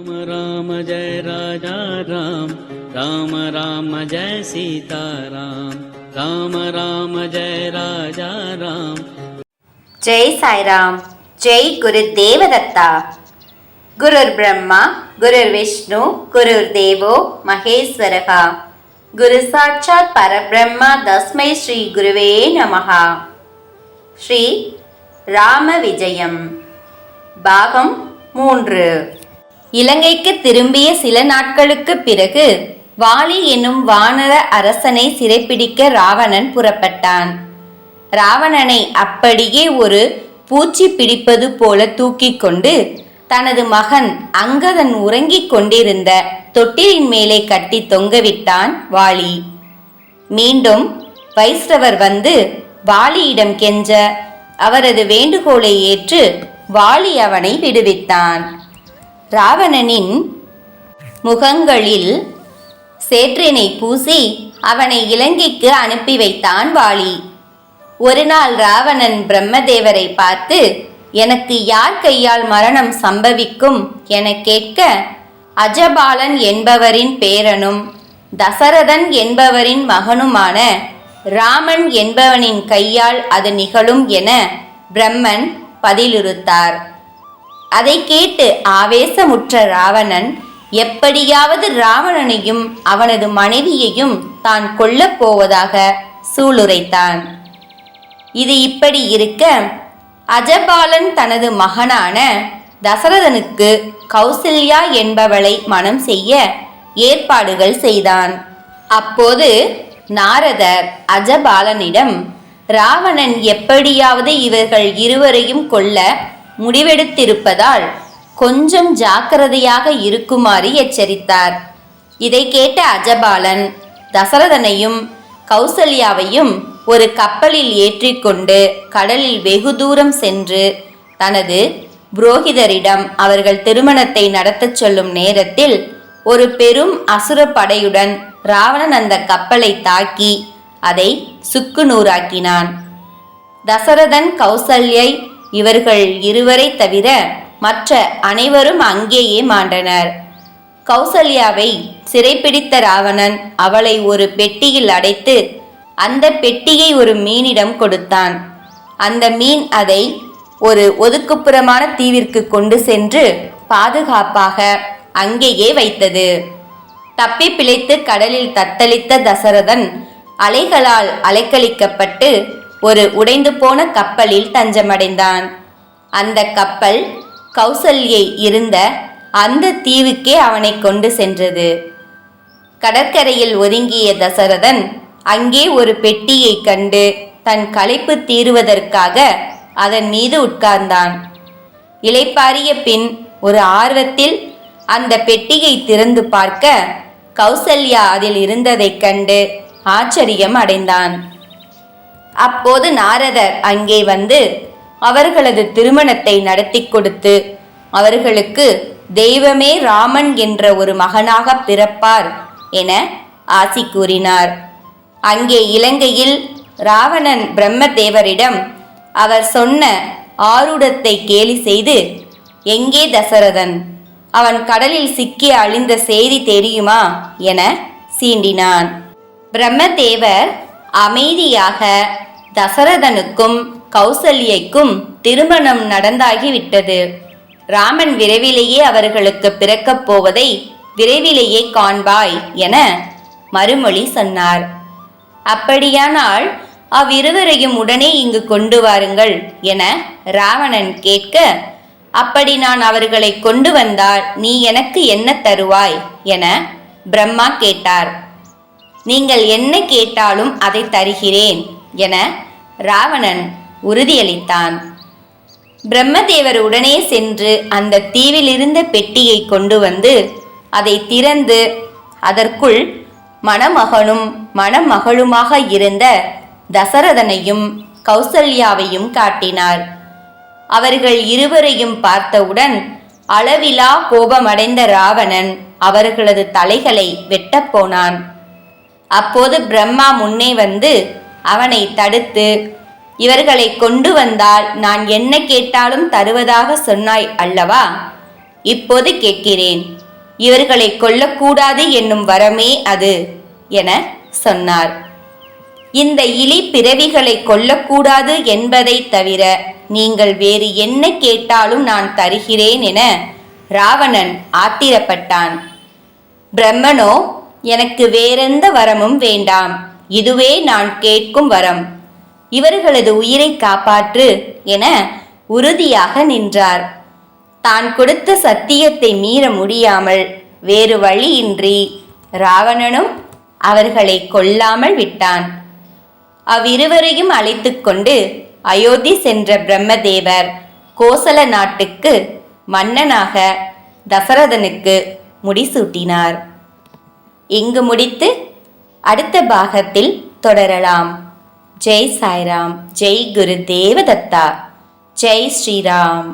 ராம ராம ஜெய ராஜா ராம் ராம ராம ஜெய சீதா ராம ராம ஜெய ராஜா ராம் ஜெய் சாய்ராம் ஜெய் குரு தேவதத்தா குருர் பிரம்மா குருர் விஷ்ணு குருர் தேவோ மகேஸ்வரகா குரு சாட்சாத் பரபிரம்மா தஸ்மை ஸ்ரீ குருவே நமகா ஸ்ரீ ராம விஜயம் பாகம் மூன்று। இலங்கைக்கு திரும்பிய சில நாட்களுக்கு பிறகு வாலி என்னும் வானர அரசனை சிறைப்பிடிக்க ராவணன் புறப்பட்டான். ராவணனை அப்படியே ஒரு பூச்சி பிடிப்பது போல தூக்கிக் கொண்டு தனது மகன் அங்கதன் உறங்கிக் கொண்டிருந்த தொட்டிலின் மேலே கட்டி தொங்கவிட்டான் வாலி. மீண்டும் வைஷ்ணவர் வந்து வாலியிடம் கெஞ்ச அவரது வேண்டுகோளை ஏற்று வாலி அவனை விடுவித்தான். ராவணனின் முகங்களில் சேற்றினை பூசி அவனை இலங்கைக்கு அனுப்பி வைத்தான் வாலி ஒரு நாள் ராவணன் பிரம்மதேவரை பார்த்து எனக்கு யார் கையால் மரணம் சம்பவிக்கும் என கேட்க அஜபாலன் என்பவரின் பேரனும் தசரதன் என்பவரின் மகனுமான ராமன் என்பவனின் கையால் அது நிகழும் என பிரம்மன் பதிலிருத்தார் அதை கேட்டு ஆவேசமுற்ற ராவணன் எப்படியாவது ராவணனையும் அவனது மனைவியையும் தான் கொல்லப் போவதாக சூளுரைத்தான். இது இப்படி இருக்க அஜபாலன் தனது மகனான தசரதனுக்கு கௌசல்யா என்பவளை மனம் செய்ய ஏற்பாடுகள் செய்தான். அப்போது நாரதர் அஜபாலனிடம் ராவணன் எப்படியாவது இவர்கள் இருவரையும் கொல்ல முடிவெடுத்திருப்பதால் கொஞ்சம் ஜாக்கிரதையாக இருக்குமாறு எச்சரித்தார். இதை கேட்ட அஜபாலன் தசரதனையும் கௌசல்யாவையும் ஒரு கப்பலில் ஏற்றிக்கொண்டு கடலில் வெகு தூரம் சென்று தனது புரோகிதரிடம் அவர்கள் திருமணத்தை நடத்தச் சொல்லும் நேரத்தில் ஒரு பெரும் அசுர படையுடன் ராவணன் அந்த கப்பலை தாக்கி அதை சுக்கு நூறாக்கினான். தசரதன் கௌசல்யை இவர்கள் இருவரை தவிர மற்ற அனைவரும் அங்கேயே மாண்டனர். கௌசல்யாவை சிறைப்பிடித்த ராவணன் அவளை ஒரு பெட்டியில் அடைத்து அந்த பெட்டியை ஒரு மீனிடம் கொடுத்தான். அந்த மீன் அதை ஒரு ஒதுக்குப்புறமான தீவிற்கு கொண்டு சென்று பாதுகாப்பாக அங்கேயே வைத்தது. தப்பி பிழைத்து கடலில் தத்தளித்த தசரதன் அலைகளால் அலைக்கழிக்கப்பட்டு ஒரு உடைந்து போன கப்பலில் தஞ்சமடைந்தான். அந்த கப்பல் கௌசல்யை இருந்த அந்த தீவுக்கே அவனை கொண்டு சென்றது. கடற்கரையில் ஒதுங்கிய தசரதன் அங்கே ஒரு பெட்டியை கண்டு தன் களைப்பு தீருவதற்காக அதன் மீது உட்கார்ந்தான். இளைப்பாரிய பின் ஒரு ஆர்வத்தில் அந்த பெட்டியை திறந்து பார்க்க கௌசல்யா அதில் இருந்ததைக் கண்டு ஆச்சரியம் அடைந்தான். அப்போது நாரதர் அங்கே வந்து அவர்களது திருமணத்தை நடத்தி கொடுத்து அவர்களுக்கு தெய்வமே ராமன் என்ற ஒரு மகனாக பிறப்பார் என ஆசி கூறினார். அங்கே இலங்கையில் ராவணன் பிரம்மதேவரிடம் அவர் சொன்ன ஆருடத்தை கேலி செய்து எங்கே தசரதன்? அவன் கடலில் சிக்கி அழிந்த செய்தி தெரியுமா? என சீண்டினான். பிரம்மதேவர் அமைதியாக தசரதனுக்கும் கௌசல்யைக்கும் திருமணம் நடந்தாகிவிட்டது. ராமன் விரைவிலேயே அவர்களுக்கு பிறக்கப் போவதை விரைவிலேயே காண்பாய் என மறுமொழி சொன்னார். அப்படியானால் அவ்விருவரையும் உடனே இங்கு கொண்டு வாருங்கள் என ராவணன் கேட்க அப்படி நான் அவர்களை கொண்டு வந்தால் நீ எனக்கு என்ன தருவாய்? என பிரம்மா கேட்டார். நீங்கள் என்ன கேட்டாலும் அதை தருகிறேன் என ராவணன் உறுதியளித்தான். பிரம்மதேவர் உடனே சென்று அந்த தீவில் இருந்த பெட்டியை கொண்டு வந்து அதை திறந்து அதற்குள் மணமகனும் மணமகளுமாக இருந்த தசரதனையும் கௌசல்யாவையும் காட்டினார். அவர்கள் இருவரையும் பார்த்தவுடன் அளவிலா கோபமடைந்த ராவணன் அவர்களது தலைகளை வெட்டப்போனான் அப்போது பிரம்மா முன்னே வந்து அவனை தடுத்து இவர்களை கொண்டு வந்தால் நான் என்ன கேட்டாலும் தருவதாக சொன்னாய் அல்லவா? இப்போது கேட்கிறேன் இவர்களை கொல்லக்கூடாது என்னும் வரமே அது என சொன்னார். இந்த இலி பிறவிகளை கொல்லக்கூடாது என்பதை தவிர நீங்கள் வேறு என்ன கேட்டாலும் நான் தருகிறேன் என ராவணன் ஆத்திரப்பட்டான். பிரம்மனோ எனக்கு வேறெந்த வரமும் வேண்டாம். இதுவே நான் கேட்கும் வரம். இவர்களது உயிரை காப்பாற்று என உறுதியாக நின்றார். தான் கொடுத்த சத்தியத்தை மீற முடியாமல் வேறு வழியின்றி ராவணனும் அவர்களை கொல்லாமல் விட்டான். அவ்விருவரையும் அழைத்து கொண்டு அயோத்தி சென்ற பிரம்மதேவர் கோசல நாட்டுக்கு மன்னனாக தசரதனுக்கு முடிசூட்டினார். இங்கு முடித்து அடுத்த பாகத்தில் தொடரலாம். ஜெய் சாய்ராம் ஜெய் குரு தேவதத்தா. ஜெய் ஸ்ரீராம்.